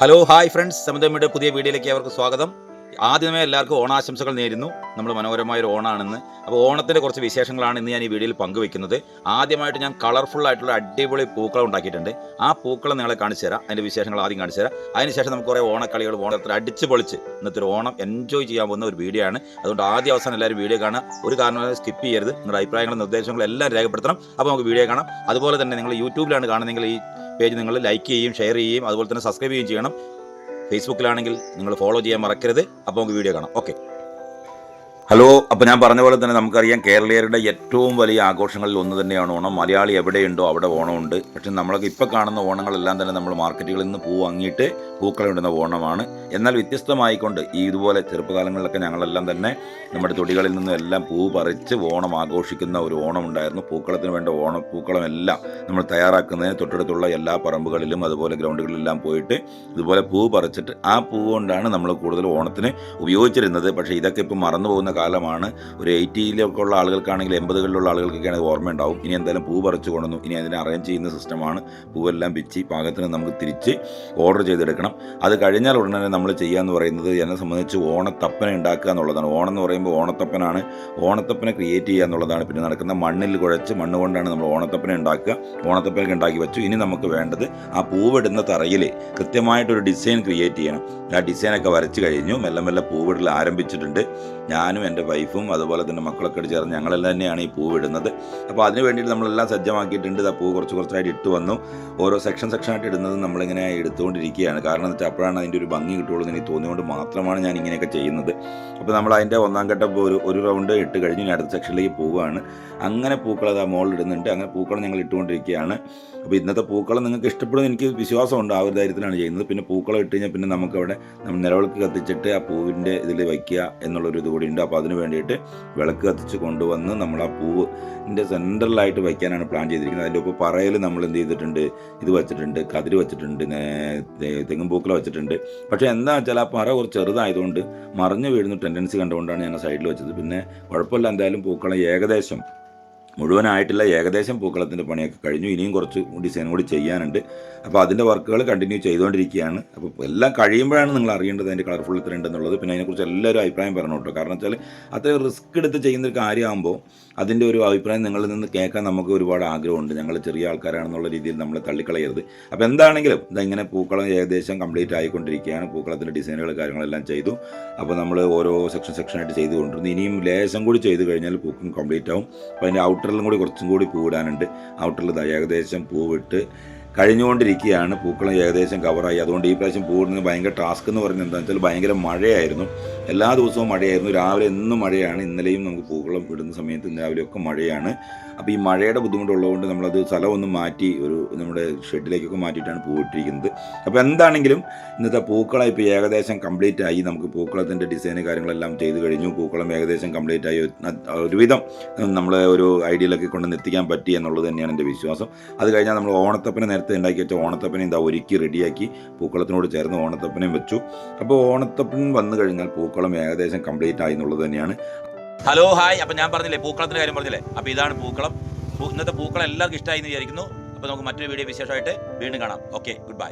Hello hi friends സമുദ്രമ്മയുടെ പുതിയ വീഡിയോയിലേക്ക് അവർക്ക് സ്വാഗതം. ആദ്യമേ എല്ലാവർക്കും ഓണാശംസകൾ നേരുന്നു. നമ്മൾ മനോഹരമായ ഒരു ഓണാണെന്ന്. അപ്പോൾ ഓണത്തിന്റെ കുറച്ച് വിശേഷങ്ങളാണ് ഇന്ന് ഞാൻ ഈ വീഡിയോയിൽ പങ്കുവെക്കുന്നത്. ആദ്യമായിട്ട് ഞാൻ കളർഫുൾ ആയിട്ടുള്ള അടിപൊളി പൂക്കളം ഉണ്ടാക്കിയിട്ടുണ്ട്. ആ പൂക്കളം നിങ്ങളെ കാണിച്ചു തരാം. അതിന്റെ വിശേഷങ്ങൾ ആദ്യം കാണിച്ചു തരാം. അതിനുശേഷം നമുക്ക് കുറേ ഓണക്കളികൾ ഓണത്തിൽ അടിച്ച് പൊളിച്ച് ഇന്നത്തെ ഒരു ഓണം എൻജോയ് ചെയ്യാൻ പോകുന്ന ഒരു വീഡിയോ ആണ്. അതുകൊണ്ട് ആദ്യ അവസാനം എല്ലാവരും വീഡിയോ കാണുക. ഒരു കാരണവശാലും സ്കിപ്പ് ചെയ്യരുത്. നിങ്ങളുടെ അഭിപ്രായങ്ങളും നിർദ്ദേശങ്ങളും എല്ലാം രേഖപ്പെടുത്തണം. അപ്പോൾ നമുക്ക് വീഡിയോ കാണാം. അതുപോലെ തന്നെ നിങ്ങൾ യൂട്യൂബിലാണ് കാണുന്നതെങ്കിൽ ഈ പേജ് നിങ്ങൾ ലൈക്ക് ചെയ്യുകയും ഷെയർ ചെയ്യുകയും അതുപോലെ തന്നെ സബ്സ്ക്രൈബ് ചെയ്യുകയും ചെയ്യണം. ഫേസ്ബുക്കിലാണെങ്കിൽ നിങ്ങൾ ഫോളോ ചെയ്യാൻ മറക്കരുത്. അപ്പോൾ നമുക്ക് വീഡിയോ കാണാം. ഓക്കെ ഹലോ അപ്പോൾ ഞാൻ പറഞ്ഞ പോലെ തന്നെ നമുക്കറിയാം കേരളീയരുടെ ഏറ്റവും വലിയ ആഘോഷങ്ങളിൽ ഒന്ന് തന്നെയാണ് ഓണം. മലയാളി എവിടെയുണ്ടോ അവിടെ ഓണമുണ്ട്. പക്ഷേ നമ്മളൊക്കെ ഇപ്പോൾ കാണുന്ന ഓണങ്ങളെല്ലാം തന്നെ നമ്മൾ മാർക്കറ്റുകളിൽ നിന്ന് പൂ വാങ്ങിയിട്ട് പൂക്കളമിടുന്ന ഓണമാണ്. എന്നാൽ വ്യത്യസ്തമായിക്കൊണ്ട് ഈ ഇതുപോലെ ചെറുപ്പകാലങ്ങളിലൊക്കെ ഞങ്ങളെല്ലാം തന്നെ നമ്മുടെ തൊടികളിൽ നിന്നും എല്ലാം പൂ പറിച്ച് ഓണം ആഘോഷിക്കുന്ന ഒരു ഓണം ഉണ്ടായിരുന്നു പൂക്കളത്തിന് വേണ്ട ഓണം പൂക്കളം എല്ലാം നമ്മൾ തയ്യാറാക്കുന്നതിന് തൊട്ടടുത്തുള്ള എല്ലാ പറമ്പുകളിലും അതുപോലെ ഗ്രൗണ്ടുകളിലെല്ലാം പോയിട്ട് ഇതുപോലെ പൂ പറിച്ചിട്ട് ആ പൂ കൊണ്ടാണ് നമ്മൾ കൂടുതൽ ഓണത്തിന് ഉപയോഗിച്ചിരുന്നത്. പക്ഷേ ഇതൊക്കെ ഇപ്പോൾ മറന്നു പോകുന്ന കാലമാണ്. ഒരു എയ്റ്റിയിലൊക്കെ ഉള്ള ആളുകൾക്കാണെങ്കിൽ എൺപതുകളിലുള്ള ആളുകൾക്കൊക്കെയാണ് ഓർമ്മയുണ്ടാവും. ഇനി എന്തായാലും പൂ പറിച്ചു കൊണ്ടുവന്നു. ഇനി അതിനെ അറേഞ്ച് ചെയ്യുന്ന സിസ്റ്റമാണ് പൂവെല്ലാം പിച്ചി പാകത്തിന് നമുക്ക് തിരിച്ച് ഓർഡർ ചെയ്തെടുക്കണം. അത് കഴിഞ്ഞാൽ ഉടനെ നമ്മൾ ചെയ്യുക എന്ന് പറയുന്നത് എന്നെ സംബന്ധിച്ച് ഓണത്തപ്പന ഉണ്ടാക്കുക എന്നുള്ളതാണ്. ഓണം എന്ന് പറയുമ്പോൾ ഓണത്തപ്പനാണ്. ഓണത്തപ്പനെ ക്രിയേറ്റ് ചെയ്യുക എന്നുള്ളതാണ്. പിന്നെ നടക്കുന്ന മണ്ണിൽ കുഴച്ച് മണ്ണ് കൊണ്ടാണ് നമ്മൾ ഓണത്തപ്പനെ ഉണ്ടാക്കുക. ഓണത്തപ്പനൊക്കെ ഉണ്ടാക്കി വെച്ചു. ഇനി നമുക്ക് വേണ്ടത് ആ പൂവിടുന്ന തറയിൽ കൃത്യമായിട്ടൊരു ഡിസൈൻ ക്രിയേറ്റ് ചെയ്യണം. ആ ഡിസൈനൊക്കെ വരച്ച് കഴിഞ്ഞു. മെല്ലെ മെല്ലെ പൂവിടൽ ആരംഭിച്ചിട്ടുണ്ട്. ഞാനും എന്റെ വൈഫും അതുപോലെ തന്നെ മക്കളൊക്കെ ചേർന്ന് ഞങ്ങളെല്ലാം തന്നെയാണ് ഈ പൂവ് ഇടുന്നത്. അപ്പോൾ അതിന് വേണ്ടിയിട്ട് നമ്മളെല്ലാം സജ്ജമാക്കിയിട്ടുണ്ട്. ആ പൂ കുറച്ച് കുറച്ചായിട്ട് ഇട്ട് വന്നു. ഓരോ സെക്ഷൻ സെക്ഷനായിട്ട് ഇടുന്നത് നമ്മളിങ്ങനെ എടുത്തുകൊണ്ടിരിക്കുകയാണ്. കാരണം എന്ന് വെച്ചാൽ അപ്പോഴാണ് അതിന്റെ ഒരു ഭംഗി കിട്ടുള്ളൂ എന്ന് എനിക്ക് തോന്നിയുകൊണ്ട് മാത്രമാണ് ഞാൻ ഇങ്ങനെയൊക്കെ ചെയ്യുന്നത്. അപ്പോൾ നമ്മൾ അതിന്റെ ഒന്നാം ഘട്ടം ഒരു ഒരു റൗണ്ട് ഇട്ട് കഴിഞ്ഞ് ഞാൻ അടുത്ത സെക്ഷനിലേക്ക് പോവുകയാണ്. അങ്ങനെ പൂക്കൾ ആ മോളിൽ ഇടുന്നുണ്ട്. അങ്ങനെ പൂക്കളം ഞങ്ങൾ ഇട്ടുകൊണ്ടിരിക്കുകയാണ്. അപ്പോൾ ഇന്നത്തെ പൂക്കളം നിങ്ങൾക്ക് ഇഷ്ടപ്പെടുന്ന എനിക്ക് വിശ്വാസമുണ്ട്. ആ ഒരു ധൈര്യത്തിലാണ് ചെയ്യുന്നത്. പിന്നെ പൂക്കളം ഇട്ട് കഴിഞ്ഞാൽ പിന്നെ നമുക്കവിടെ നമ്മൾ നിലവിളക്ക് കത്തിച്ചിട്ട് ആ പൂവിന്റെ ഇതിൽ വയ്ക്കുക എന്നുള്ളൊരു ഇത് കൂടി ഉണ്ട്. അപ്പോൾ അതിന് വേണ്ടിയിട്ട് വിളക്ക് കത്തിച്ച് കൊണ്ടുവന്ന് നമ്മൾ ആ പൂവിന്റെ സെന്ററിലായിട്ട് വയ്ക്കാനാണ് പ്ലാൻ ചെയ്തിരിക്കുന്നത്. അതിന്റെ ഒപ്പം പറയിൽ നമ്മൾ എന്ത് ചെയ്തിട്ടുണ്ട്? ഇത് വെച്ചിട്ടുണ്ട് കതിര് വെച്ചിട്ടുണ്ട് നേ- തെ- തെങ്ങും പൂക്കളം വെച്ചിട്ടുണ്ട്. പക്ഷേ എന്താ വെച്ചാൽ ആ പറ കുറച്ച് ചെറുതായതുകൊണ്ട് മറിഞ്ഞു വീഴുന്ന ടെൻഡൻസി കണ്ടുകൊണ്ടാണ് ഞാൻ സൈഡിൽ വെച്ചത്. പിന്നെ കുഴപ്പമില്ല എന്തായാലും പൂക്കളെ ഏകദേശം മുഴുവനായിട്ടില്ല. ഏകദേശം പൂക്കളത്തിന്റെ പണിയൊക്കെ കഴിഞ്ഞു. ഇനിയും കുറച്ച് ഡിസൈൻ കൂടി ചെയ്യാനുണ്ട്. അപ്പോൾ അതിന്റെ വർക്കുകൾ കണ്ടിന്യൂ ചെയ്തുകൊണ്ടിരിക്കുകയാണ്. അപ്പോൾ എല്ലാം കഴിയുമ്പോഴാണ് നിങ്ങൾ അറിയേണ്ടത് അതിന്റെ കളർഫുൾ ഇത്ര ഉണ്ടെന്നുള്ളത്. പിന്നെ അതിനെക്കുറിച്ച് എല്ലാവരും അഭിപ്രായം പറഞ്ഞു കേട്ടോ. കാരണം വെച്ചാൽ അത്ര റിസ്ക് എടുത്ത് ചെയ്യുന്ന ഒരു കാര്യമാകുമ്പോൾ അതിന്റെ ഒരു അഭിപ്രായം നിങ്ങളിൽ നിന്ന് കേൾക്കാൻ നമുക്ക് ഒരുപാട് ആഗ്രഹമുണ്ട്. ഞങ്ങൾ ചെറിയ ആൾക്കാരാണെന്നുള്ള രീതിയിൽ നമ്മൾ തള്ളിക്കളയരുത്. അപ്പോൾ എന്താണെങ്കിലും ഇതെങ്ങനെ പൂക്കളം ഏകദേശം കംപ്ലീറ്റ് ആയിക്കൊണ്ടിരിക്കുകയാണ്. പൂക്കളത്തിന്റെ ഡിസൈനുകൾ കാര്യങ്ങളെല്ലാം ചെയ്തു. അപ്പോൾ നമ്മൾ ഓരോ സെക്ഷൻ സെക്ഷനായിട്ട് ചെയ്തുകൊണ്ടിരുന്നു. ഇനിയും ലേശം കൂടി ചെയ്ത് കഴിഞ്ഞാൽ പൂക്കും കംപ്ലീറ്റ് ആവും. അപ്പോൾ അതിന്റെ ഔട്ടറിലും കൂടി കുറച്ചും കൂടി പൂവിടാനുണ്ട്. ഔട്ടറിൽ ഏകദേശം പൂവിട്ട് കഴിഞ്ഞുകൊണ്ടിരിക്കുകയാണ്. പൂക്കളം ഏകദേശം കവറായി. അതുകൊണ്ട് ഈ പ്രാവശ്യം പൂവിടുന്നത് ഭയങ്കര ടാസ്ക് എന്ന് പറയുന്നത് എന്താണെന്ന് വെച്ചാൽ ഭയങ്കര മഴയായിരുന്നു. എല്ലാ ദിവസവും മഴയായിരുന്നു. രാവിലെ എന്നും മഴയാണ്. ഇന്നലെയും നമുക്ക് പൂക്കളം ഇടുന്ന സമയത്ത് രാവിലെയൊക്കെ മഴയാണ്. അപ്പോൾ ഈ മഴയുടെ ബുദ്ധിമുട്ടുള്ളതുകൊണ്ട് നമ്മളത് സ്ഥലമൊന്നും മാറ്റി ഒരു നമ്മുടെ ഷെഡിലേക്കൊക്കെ മാറ്റിയിട്ടാണ് പൂവിട്ടിരിക്കുന്നത്. അപ്പോൾ എന്താണെങ്കിലും ഇന്നത്തെ പൂക്കളം ഇപ്പോൾ ഏകദേശം കംപ്ലീറ്റ് ആയി. നമുക്ക് പൂക്കളത്തിന്റെ ഡിസൈന് കാര്യങ്ങളെല്ലാം ചെയ്ത് കഴിഞ്ഞു. പൂക്കളം ഏകദേശം കംപ്ലീറ്റ് ആയി. ഒരുവിധം നമ്മൾ ഒരു ഐഡിയയിലൊക്കെ കൊണ്ടുവന്ന് എത്തിക്കാൻ പറ്റി എന്നുള്ളത് തന്നെയാണ് എന്റെ വിശ്വാസം. അത് കഴിഞ്ഞാൽ നമ്മൾ ഓണത്തപ്പനെ നേരത്തെ ഉണ്ടാക്കി വെച്ച ഓണത്തപ്പനെ ഇതാ ഒരുക്കി റെഡിയാക്കി പൂക്കളത്തിനോട് ചേർന്ന് ഓണത്തപ്പനെയും വെച്ചു. അപ്പോൾ ഓണത്തപ്പൻ വന്നു കഴിഞ്ഞാൽ പൂക്കളം ഏകദേശം കംപ്ലീറ്റ് ആയി എന്നുള്ളത് തന്നെയാണ്. ഹലോ ഹായ് അപ്പം ഞാൻ പറഞ്ഞില്ലേ പൂക്കളത്തിന്റെ കാര്യം പറഞ്ഞില്ലേ? അപ്പോൾ ഇതാണ് പൂക്കളം. ഇന്നത്തെ പൂക്കളം എല്ലാവർക്കും ഇഷ്ടമായി എന്ന് വിചാരിക്കുന്നു. അപ്പോൾ നമുക്ക് മറ്റൊരു വീഡിയോ വിശേഷമായിട്ട് വീണ്ടും കാണാം. Okay good bye